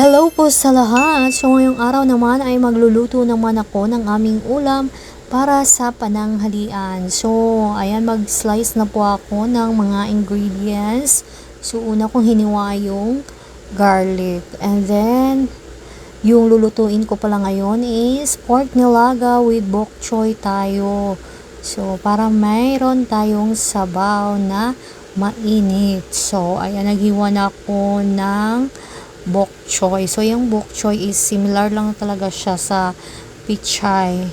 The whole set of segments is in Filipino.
Hello po sa lahat! So ngayong araw naman ay magluluto naman ako ng aming ulam para sa pananghalian. So ayan mag-slice na po ako ng mga ingredients. So una kong hiniwa yung garlic. And then yung lulutuin ko pala ngayon is pork nilaga with bok choy tayo. So para mayroon tayong sabaw na mainit. So ayan naghiwa na ako ng bok choy. So, yung bok choy is similar lang talaga siya sa pichay.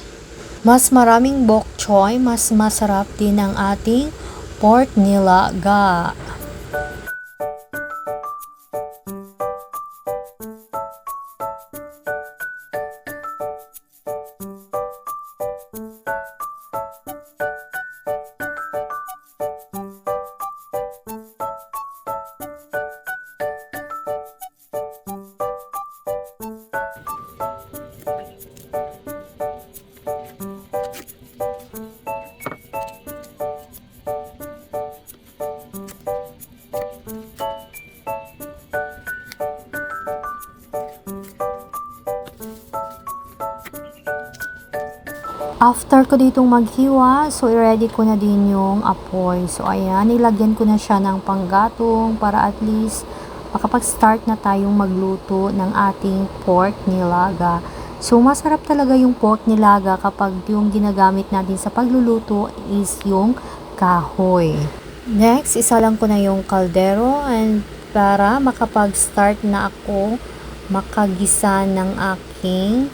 Mas maraming bok choy, mas masarap din ang ating pork nilaga. After ko ditong maghiwa, so i-ready ko na din yung apoy. So ayan, nilagyan ko na siya ng panggatong para at least makapag-start na tayong magluto ng ating pork nilaga. So masarap talaga yung pork nilaga kapag yung ginagamit natin sa pagluluto is yung kahoy. Next, isa lang ko na yung kaldero and para makapag-start na ako makagisa ng aking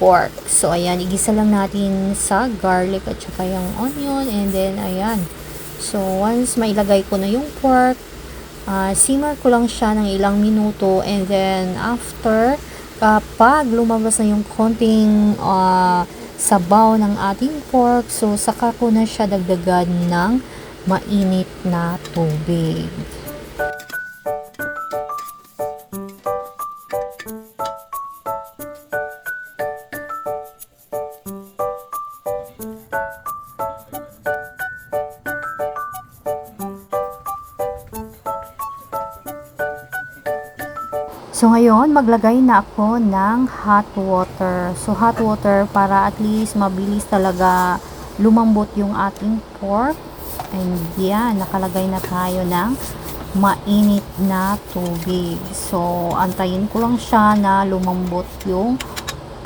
pork. So, ayan, igisa lang natin sa garlic at saka yung onion and then, ayan. So, once mailagay ko na yung pork, uh, simmer ko lang siya ng ilang minuto and then after, kapag lumabas na yung konting uh, sabaw ng ating pork, so saka ko na siya dagdagan ng mainit na tubig. So ngayon, maglagay na ako ng hot water. So hot water para at least mabilis talaga lumambot yung ating pork. And yan, nakalagay na tayo ng mainit na tubig. So antayin ko lang siya na lumambot yung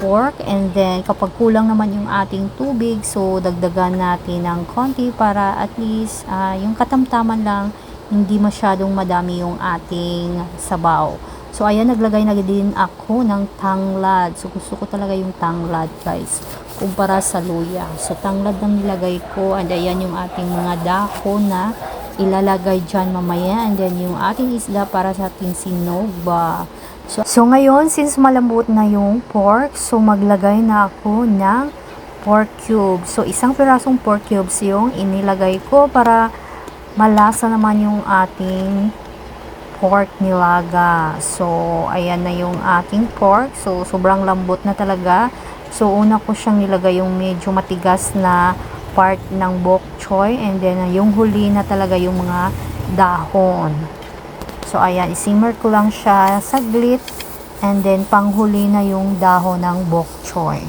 pork and then kapag kulang naman yung ating tubig so dagdagan natin ng konti para at least uh, yung katamtaman lang hindi masyadong madami yung ating sabaw. So, ayan, naglagay na din ako ng tanglad. So, gusto ko talaga yung tanglad, guys. Kumpara sa luya. So, tanglad ang nilagay ko. And ayan yung ating mga dako na ilalagay dyan mamaya. And then, yung ating isda para sa ating sinogba. So, so ngayon, since malambot na yung pork, so maglagay na ako ng pork cubes. So, isang pirasong pork cubes yung inilagay ko para malasa naman yung ating pork nilaga. So, ayan na yung ating pork. So, sobrang lambot na talaga. So, una ko siyang nilagay yung medyo matigas na part ng bok choy. And then, yung huli na talaga yung mga dahon. So, ayan. Isimmer ko lang siya saglit. And then, panghuli na yung dahon ng bok choy.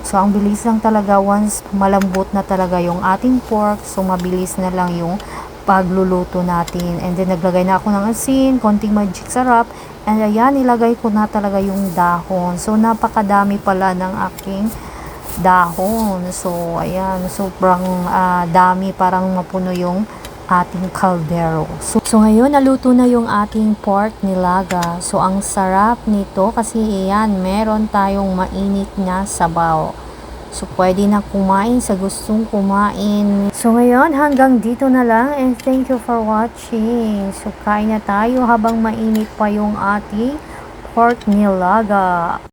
So, ang bilis lang talaga once malambot na talaga yung ating pork. So, mabilis na lang yung pagluluto natin. And then, naglagay na ako ng asin, konting magic sarap. And ayan, nilagay ko na talaga yung dahon. So, napakadami pala ng aking dahon. So, ayan, sobrang uh, dami, parang mapuno yung ating kaldero. So, so, ngayon, naluto na yung ating pork nilaga. So, ang sarap nito kasi ayan, meron tayong mainit na sabaw. So, pwede na kumain sa gustong kumain. So, ngayon, hanggang dito na lang and thank you for watching. So, kain na tayo habang mainit pa yung ating pork nilaga.